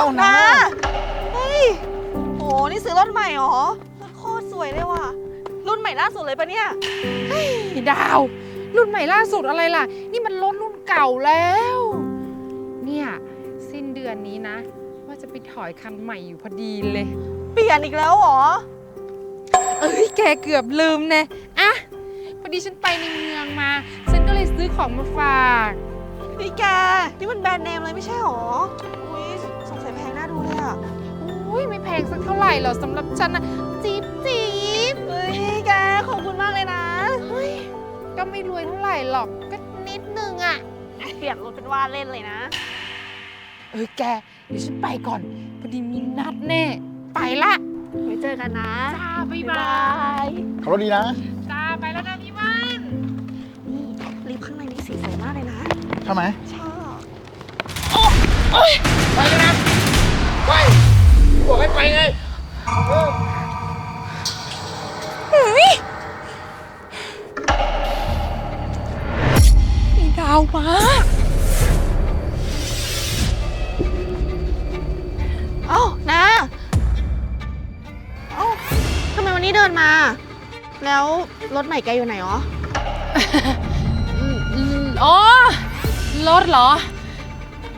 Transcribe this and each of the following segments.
เอานะ เฮ้ยโห นี่ซื้อรถใหม่เหรอรถโคตรสวยเลยว่ะ รุ่นใหม่ล่าสุดเลยปะเนี่ยพี่ดาว รุ่นใหม่ล่าสุดอะไรล่ะ นี่มันรถรุ่นเก่าแล้ว เนี่ย สิ้นเดือนนี้นะ ว่าจะไปถอยคันใหม่อยู่พอดีเลย เปลี่ยนอีกแล้วเหรอ เอ้ยแกเกือบลืมแน่อะพอดีฉันไปในเมืองมา ฉันก็เลยซื้อของมาฝาก นี่แก นี่มันแบรนด์เนมเลยไม่ใช่หรออุ้ อุ้ยไม่แพงสักเท่าไหร่หรอกสำหรับฉันนะจี๊บจี๊บเฮ้ยแกขอบคุณมากเลยนะเฮ้ยก็ไม่รวยเท่าไหร่หรอกก็นิดนึงอะเปลี่ยนรถเป็นว่าเล่นเลยนะ เออแกเดี๋ยวฉันไปก่อนพอดีมีนัดแน่ ไปละไว้เจอกันนะจ้าบ๊ายบ๊ายบาบายยขับรถดีนะ จ้าไปแล้วนะพี่มันนี่ลิฟต์ข้างในนี่สีสวยมากเลยนะ ใช่ไหมชอบ ไปเลยนะไป บอกให้ไปไงมีดาวมาเอ้านะเอ้าทำไมวันนี้เดินมา แล้วรถใหม่แกอยู่ไหนอ๋ออืมอืมอ๋อรถเหรอ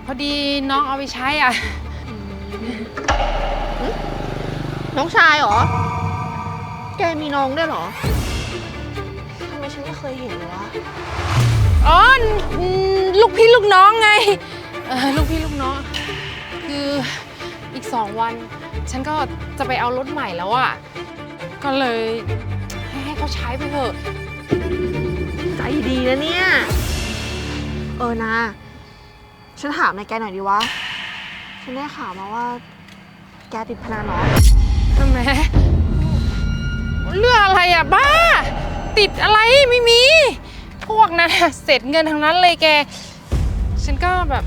พอดีน้องเอาไปใช้อะ น้องชายเหรอ แกมีน้องด้วยเหรอ ทำไมฉันไม่เคยเห็นเลยวะ อ๋ออืมลูกพี่ลูกน้องไงเออลูกพี่ลูกน้อง คืออีกสองวัน ฉันก็จะไปเอารถใหม่แล้วอะ ก็เลยให้ให้เขาใช้ไปเถอะ ใจดีนะเนี่ย เออนะ ฉันถามนายแกหน่อยดีวะ ฉันได้ข่าวมาว่า แกติดพนันเหรอ ทำไมเรื่องอะไรอะบ้า ติดอะไรไม่มี พวกนั้นน่ะเสร็จเงินทั้งนั้นเลยแก ฉันก็แบบ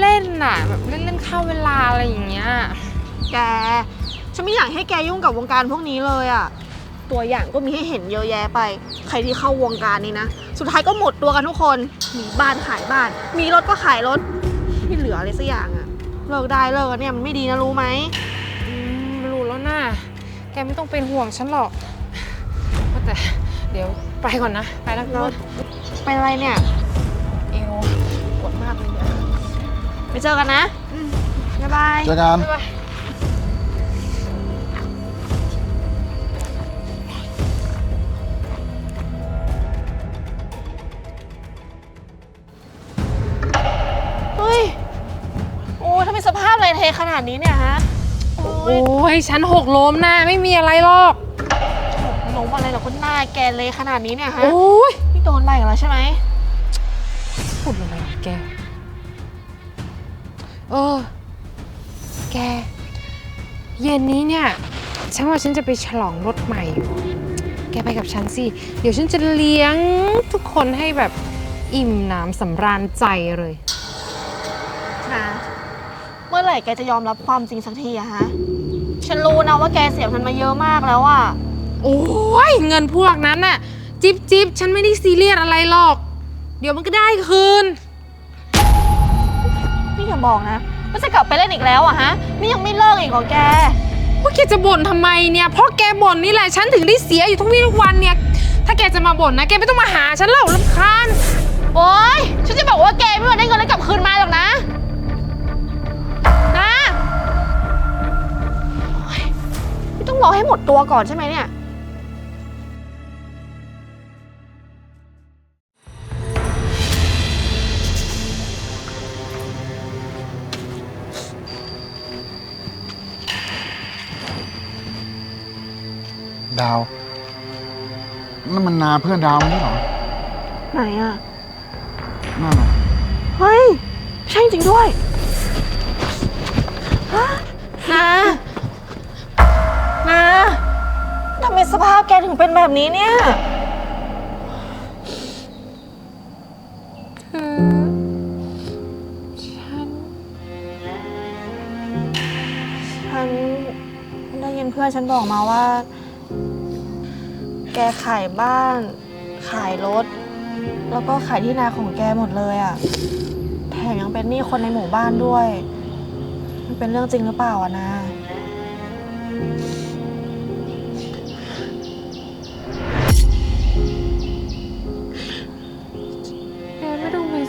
เล่นๆน่ะแบบเล่นๆเข้าเวลาอะไรอย่างเงี้ย แก ฉันไม่อยากให้แกยุ่งกับวงการพวกนี้เลยอะตัวอย่างก็มีให้เห็นเยอะแยะไป ใครที่เข้าวงการนี้นะ สุดท้ายก็หมดตัวกันทุกคน มีบ้านขายบ้าน มีรถก็ขายรถ ไม่เหลืออะไรสักอย่างอะเลิกได้เลิกเนี่ยมันไม่ดีนะรู้ไหม ไม่ต้องเป็นห่วงฉันหรอกว่าแต่เดี๋ยวไปก่อนนะ ไปแล้วแล้วเป็นอะไรเนี่ย เอวปวดมากเลยเนี่ยไปเจอกันนะบ๊ายบายเจอกันบ๊ายบายเฮ้ย โอ้ทำไมสภาพอะไรเทขนาดนี้เนี่ยฮะ โอ้ยโอ้ยฉันหกล้มนะไม่มีอะไรหรอก หนูอะไรเหรอคนหน้าแกเลยขนาดนี้เนี่ยฮะโอ้ยนี่โดนอะไรกันแล้วใช่ไหมพูดอะไรของแก เออ แก เย็นนี้เนี่ย ฉันว่าฉันจะไปฉลองรถใหม่อยู่แกไปกับฉันสิ เดี๋ยวฉันจะเลี้ยงทุกคนให้แบบอิ่มหนำสำราญใจเลยนะเมื่อไหร่แกจะยอมรับความจริงสักทีอะฮะ ฉันรู้นะว่าแกเสียเงินมาเยอะมากแล้วอะโอ้ยเงินพวกนั้นน่ะ จิบจิบฉันไม่ได้ซีเรียสอะไรหรอก เดี๋ยวมันก็ได้คืน นี่อย่าบอกนะว่าจะกลับไปเล่นอีกแล้วอะฮะ นี่ยังไม่เลิกอีกเหรอแก ว่าแกจะบ่นทำไมเนี่ยเพราะแกบ่นนี่แหละฉันถึงได้เสียอยู่ทุกวี่ทุกวันเนี่ย ถ้าแกจะมาบ่นนะแกไม่ต้องมาหาฉันหรอกลำคาญโอ๊ย ฉันจะบอกว่าแกไม่มาได้เงินแล้วกลับคืนมาหรอกนะนะ รอให้หมดตัวก่อนใช่ไหมเนี่ย ดาวนั่นมันนาเพื่อนดาวไม่ใช่เหรอไหนอะนั่นน่ะเฮ้ย ใช่จริงด้วยฮะนะนะ ทำไมสภาพแกถึงเป็นแบบนี้เนี่ย คือ ฉัน ฉันได้ยินเพื่อนฉันบอกมาว่า แกขายบ้าน ขายรถ แล้วก็ขายที่นาของแกหมดเลยอะ่ะแถมยังเป็นหนี้คนในหมู่บ้านด้วย มันเป็นเรื่องจริงหรือเปล่าอะนะ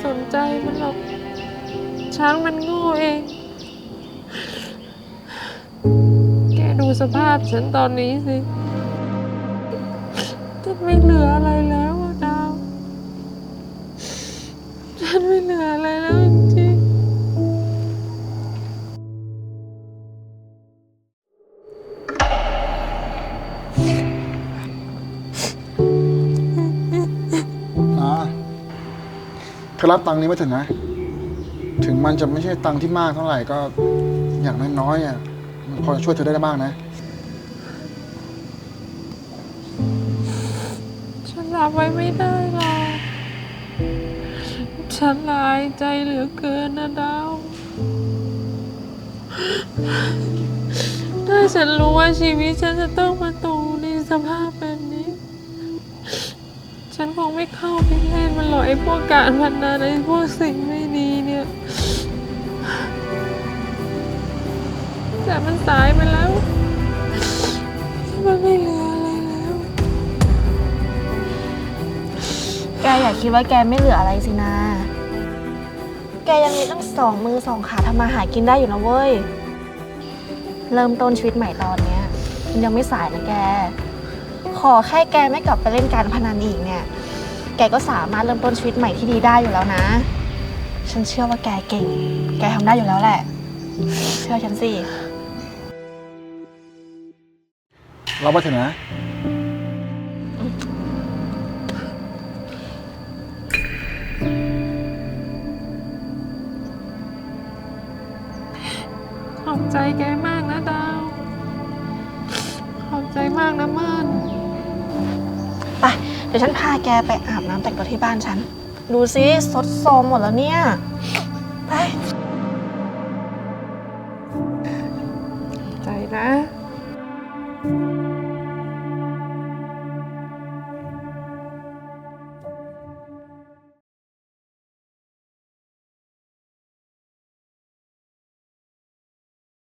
สนใจมันหรอก ช้างมันโง่เอง แกดูสภาพฉันตอนนี้สิ จะไม่เหลืออะไรแล้ว เธอรับตังค์นี้ไว้เถอะนะ ถึงมันจะไม่ใช่ตังค์ที่มากเท่าไหร่ก็อย่างน้อยๆอะมันพอจะช่วยเธอได้บ้างนะ ฉันรับไว้ไม่ได้หรอกฉันลายใจเหลือเกินนะดาว ถ้าฉันรู้ว่าชีวิตฉันจะต้องมาตกในสภาพแบบ ฉันคงไม่เข้าไปเล่นมันหรอกไอ้พวกการพนันไอ้พวกสิ่งไม่ดีเนี่ย แต่มันสายไปแล้ว มันไม่เหลืออะไรแล้ว แกอย่าคิดว่าแกไม่เหลืออะไรสินะ แกยังมีตั้งสองมือสองขาทำมาหากินได้อยู่นะเว้ย เริ่มต้นชีวิตใหม่ตอนเนี้ยมันยังไม่สายนะแก ขอแค่แกไม่กลับไปเล่นการพนันอีกเนี่ย แกก็สามารถเริ่มต้นชีวิตใหม่ที่ดีได้อยู่แล้วนะ ฉันเชื่อว่าแกเก่ง แกทำได้อยู่แล้วแหละ เชื่อฉันสิรับไว้เถอะนะ ขอบใจแกมากนะดาว ขอบใจมากนะเมิ่นไปเดี๋ยวฉันพาแกไปอาบน้ำแต่งตัวที่บ้านฉัน ดูซิซดโซมหมดแล้วเนี่ย ไป ใจนะ